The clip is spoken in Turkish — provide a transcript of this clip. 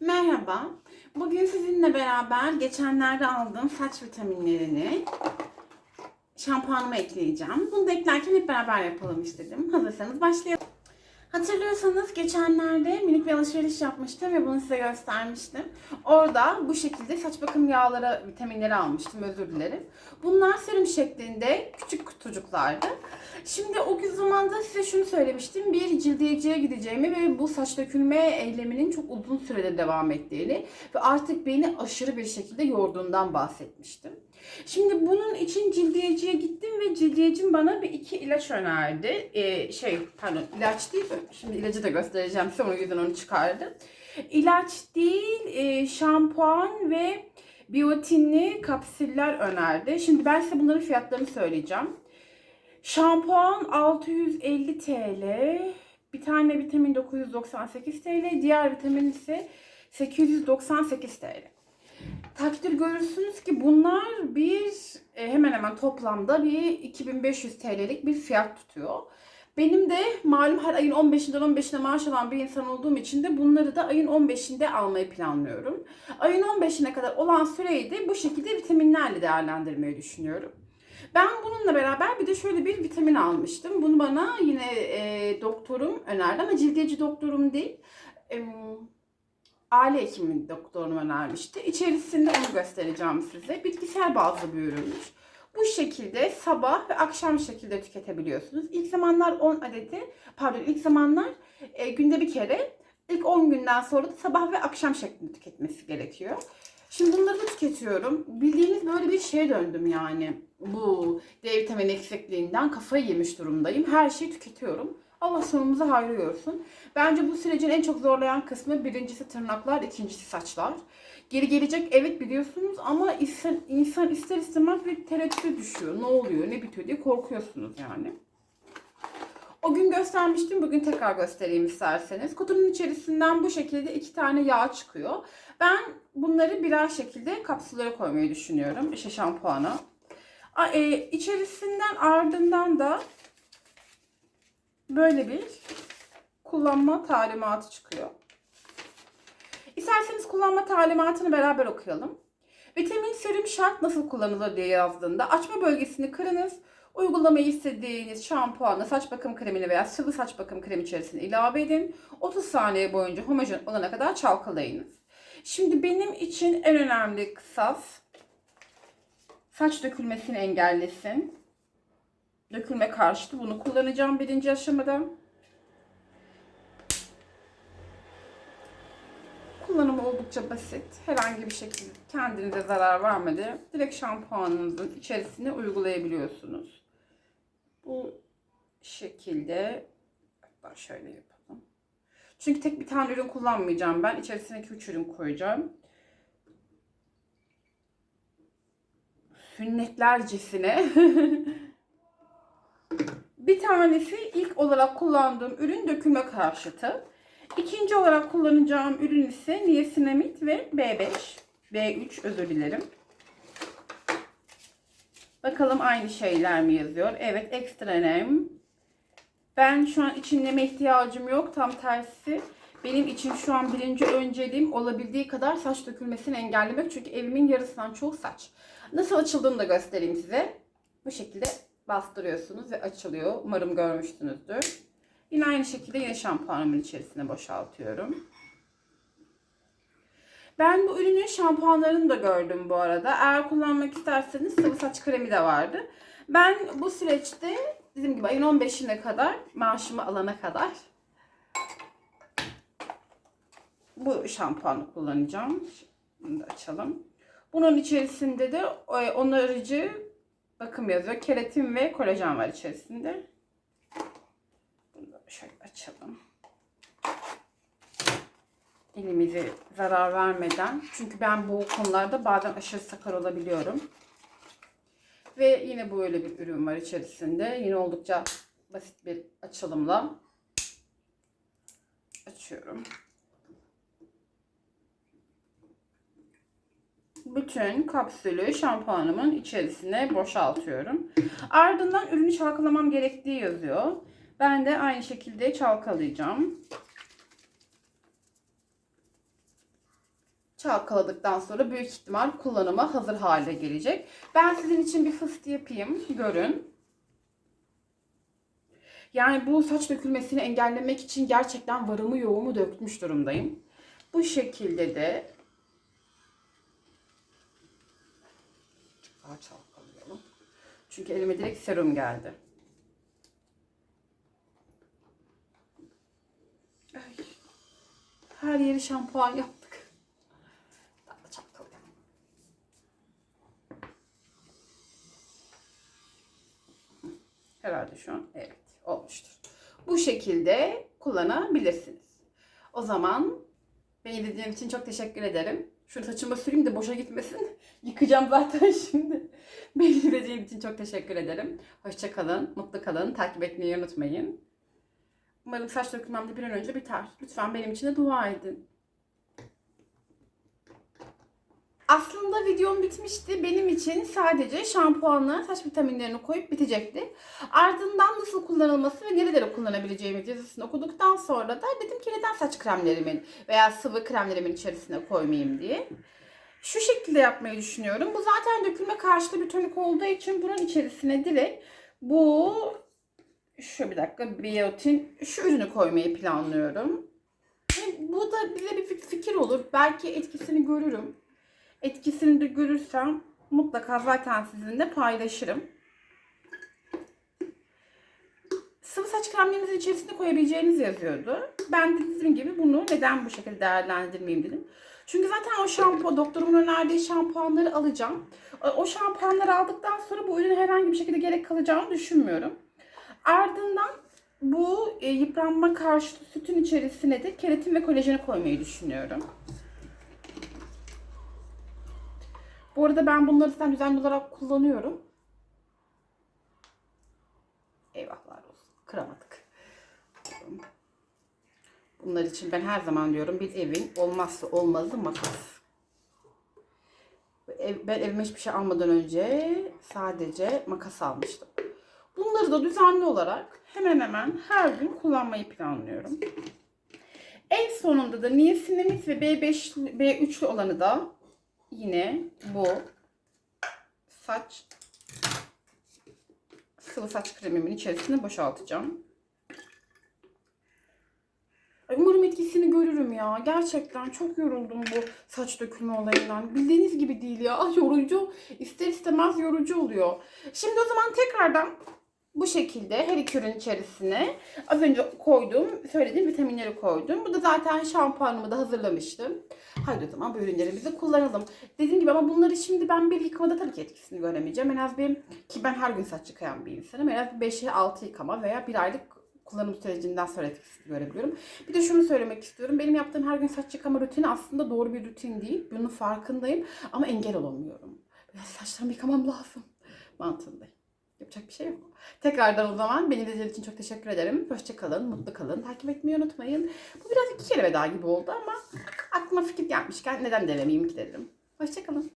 Merhaba. Bugün sizinle beraber geçenlerde aldığım saç vitaminlerini şampuanıma ekleyeceğim. Bunu da eklerken hep beraber yapalım istedim. Hazırsanız başlayalım. Hatırlıyorsanız geçenlerde minik bir alışveriş yapmıştım ve bunu size göstermiştim. Orada bu şekilde saç bakım yağları, vitaminleri almıştım özür dilerim. Bunlar serum şeklinde küçük kutucuklardı. Şimdi o gün zamanda size şunu söylemiştim. Bir cildiyeciye gideceğimi ve bu saç dökülme eyleminin çok uzun sürede devam ettiğini ve artık beni aşırı bir şekilde yorduğundan bahsetmiştim. Şimdi bunun için cildiyeciye gittim ve cildiyecim bana bir iki ilaç önerdi. Ee, şey pardon ilaç değil şimdi ilacı da göstereceğim size onun yüzden onu çıkardım. İlaç değil e, şampuan ve biyotinli kapsüller önerdi. Şimdi ben size bunların fiyatlarını söyleyeceğim. Şampuan 650 TL, bir tane vitamin 998 TL, diğer vitamin ise 898 TL. Takdir görürsünüz ki bunlar bir e, hemen hemen toplamda bir 2500 TL'lik bir fiyat tutuyor. Benim de malum her ayın 15'inden 15'ine maaş alan bir insan olduğum için de bunları da ayın 15'inde almayı planlıyorum. Ayın 15'ine kadar olan süreyi de bu şekilde vitaminlerle değerlendirmeyi düşünüyorum. Ben bununla beraber bir de şöyle bir vitamin almıştım. Bunu bana yine e, doktorum önerdi ama cildiyeci doktorum değil. E, aile hekimi doktorum önermişti. İçerisinde onu göstereceğim size. Bitkisel bazlı bir ürünmüş. Bu şekilde sabah ve akşam şekilde tüketebiliyorsunuz. İlk zamanlar 10 adeti, pardon ilk zamanlar e, günde bir kere, ilk 10 günden sonra da sabah ve akşam şeklinde tüketmesi gerekiyor. Şimdi bunları da tüketiyorum. Bildiğiniz böyle bir şeye döndüm yani. Bu D vitamini eksikliğinden kafayı yemiş durumdayım. Her şeyi tüketiyorum. Allah sonumuzu hayır görsün. Bence bu sürecin en çok zorlayan kısmı birincisi tırnaklar, ikincisi saçlar. Geri gelecek evet biliyorsunuz ama insan, insan ister istemez bir tereddüte düşüyor. Ne oluyor, ne bitiyor diye korkuyorsunuz yani. O gün göstermiştim. Bugün tekrar göstereyim isterseniz. Kutunun içerisinden bu şekilde iki tane yağ çıkıyor. Ben bunları birer şekilde kapsüllere koymayı düşünüyorum. İşte şampuana. E, içerisinden ardından da böyle bir kullanma talimatı çıkıyor. İsterseniz kullanma talimatını beraber okuyalım. Vitamin serum şart nasıl kullanılır diye yazdığında açma bölgesini kırınız. Uygulamayı istediğiniz şampuanla saç bakım kremini veya sıvı saç bakım kremi içerisine ilave edin. 30 saniye boyunca homojen olana kadar çalkalayınız. Şimdi benim için en önemli kısas saç dökülmesini engellesin. Dökülme karşıtı bunu kullanacağım birinci aşamada. Kullanımı oldukça basit. Herhangi bir şekilde kendinize zarar vermedi. Direkt şampuanınızın içerisine uygulayabiliyorsunuz. Bu şekilde hatta şöyle yapalım. Çünkü tek bir tane ürün kullanmayacağım ben. İçerisine 2-3 ürün koyacağım. Sünnetlercesine. bir tanesi ilk olarak kullandığım ürün dökülme karşıtı. İkinci olarak kullanacağım ürün ise niacinamid ve B5. B3 özür dilerim. Bakalım aynı şeyler mi yazıyor? Evet ekstra. Ben şu an için neme ihtiyacım yok. Tam tersi. Benim için şu an birinci önceliğim olabildiği kadar saç dökülmesini engellemek. Çünkü evimin yarısından çok saç. Nasıl açıldığını da göstereyim size. Bu şekilde bastırıyorsunuz ve açılıyor. Umarım görmüşsünüzdür. Yine aynı şekilde yine şampuanımın içerisine boşaltıyorum. Ben bu ürünün şampuanlarını da gördüm bu arada. Eğer kullanmak isterseniz sıvı saç kremi de vardı. Ben bu süreçte dediğim gibi ayın 15'ine kadar maaşımı alana kadar bu şampuanı kullanacağım. Bunu da açalım. Bunun içerisinde de e, onarıcı bakım yazıyor. Keratin ve kolajen var içerisinde. Şöyle açalım. Elimizi zarar vermeden. Çünkü ben bu konularda bazen aşırı sakar olabiliyorum. Ve yine böyle bir ürün var içerisinde. Yine oldukça basit bir açılımla açıyorum. bütün kapsülü şampuanımın içerisine boşaltıyorum. Ardından ürünü çalkalamam gerektiği yazıyor. Ben de aynı şekilde çalkalayacağım. çalkaladıktan sonra büyük ihtimal kullanıma hazır hale gelecek. Ben sizin için bir fıstı yapayım. Görün. Yani bu saç dökülmesini engellemek için gerçekten varımı yoğumu dökmüş durumdayım. Bu şekilde de daha çalkalayalım. Çünkü elime direkt serum geldi. Ay. Her yeri şampuan yaptık. Da çalkalayalım. Herhalde şu an evet olmuştur. Bu şekilde kullanabilirsiniz. O zaman beni izlediğiniz için çok teşekkür ederim. Şunu saçıma süreyim de boşa gitmesin. Yıkacağım zaten şimdi. Beni izlediğiniz için çok teşekkür ederim. Hoşça kalın, mutlu kalın, takip etmeyi unutmayın. Umarım saç dökülmem de bir an önce biter. Lütfen benim için de dua edin. Aslında videom bitmişti. Benim için sadece şampuanla saç vitaminlerini koyup bitecekti. Ardından nasıl kullanılması ve nerelere kullanabileceğimiz yazısını okuduktan sonra da dedim ki neden saç kremlerimin veya sıvı kremlerimin içerisine koymayayım diye. Şu şekilde yapmayı düşünüyorum. Bu zaten dökülme karşıtı bir tonik olduğu için bunun içerisine direkt bu şu bir dakika biotin şu ürünü koymayı planlıyorum. Ve Bu da bize bir fik- fikir olur. Belki etkisini görürüm. Etkisini de görürsem mutlaka zaten sizinle paylaşırım. Sıvı saç kremlerinizin içerisine koyabileceğiniz yazıyordu. Ben de dediğim gibi bunu neden bu şekilde değerlendirmeyeyim dedim. Çünkü zaten o şampuan, doktorumun önerdiği şampuanları alacağım. O şampuanları aldıktan sonra bu ürüne herhangi bir şekilde gerek kalacağını düşünmüyorum. Ardından bu e, yıpranma karşıtı sütün içerisine de keratin ve kolajeni koymayı düşünüyorum. Bu arada ben bunları zaten düzenli olarak kullanıyorum. Eyvahlar olsun. Kıramadık. Bunlar için ben her zaman diyorum bir evin olmazsa olmazı makas. Ben evime hiçbir şey almadan önce sadece makas almıştım. Bunları da düzenli olarak hemen hemen her gün kullanmayı planlıyorum. En sonunda da niasinamid ve B5 B3'lü olanı da yine bu saç sıvı saç kremimin içerisine boşaltacağım. Umarım etkisini görürüm ya. Gerçekten çok yoruldum bu saç dökülme olayından. Bildiğiniz gibi değil ya. Ah, Yorucu. İster istemez yorucu oluyor. Şimdi o zaman tekrardan bu şekilde her iki ürün içerisine az önce koydum, söylediğim vitaminleri koydum. Bu da zaten şampuanımı da hazırlamıştım. Haydi o zaman bu ürünlerimizi kullanalım. Dediğim gibi ama bunları şimdi ben bir yıkamada tabii ki etkisini göremeyeceğim. En az bir, ki ben her gün saç yıkayan bir insanım. En az 5-6 yıkama veya bir aylık kullanım sürecinden sonra etkisini görebiliyorum. Bir de şunu söylemek istiyorum. Benim yaptığım her gün saç yıkama rutini aslında doğru bir rutin değil. Bunun farkındayım ama engel olamıyorum. Biraz saçlarımı yıkamam lazım. Mantığındayım. Yapacak bir şey yok. Tekrardan o zaman beni izlediğiniz için çok teşekkür ederim. Hoşçakalın, mutlu kalın. Takip etmeyi unutmayın. Bu biraz iki kere veda gibi oldu ama aklıma fikir gelmişken neden denemeyeyim ki dedim. Hoşçakalın.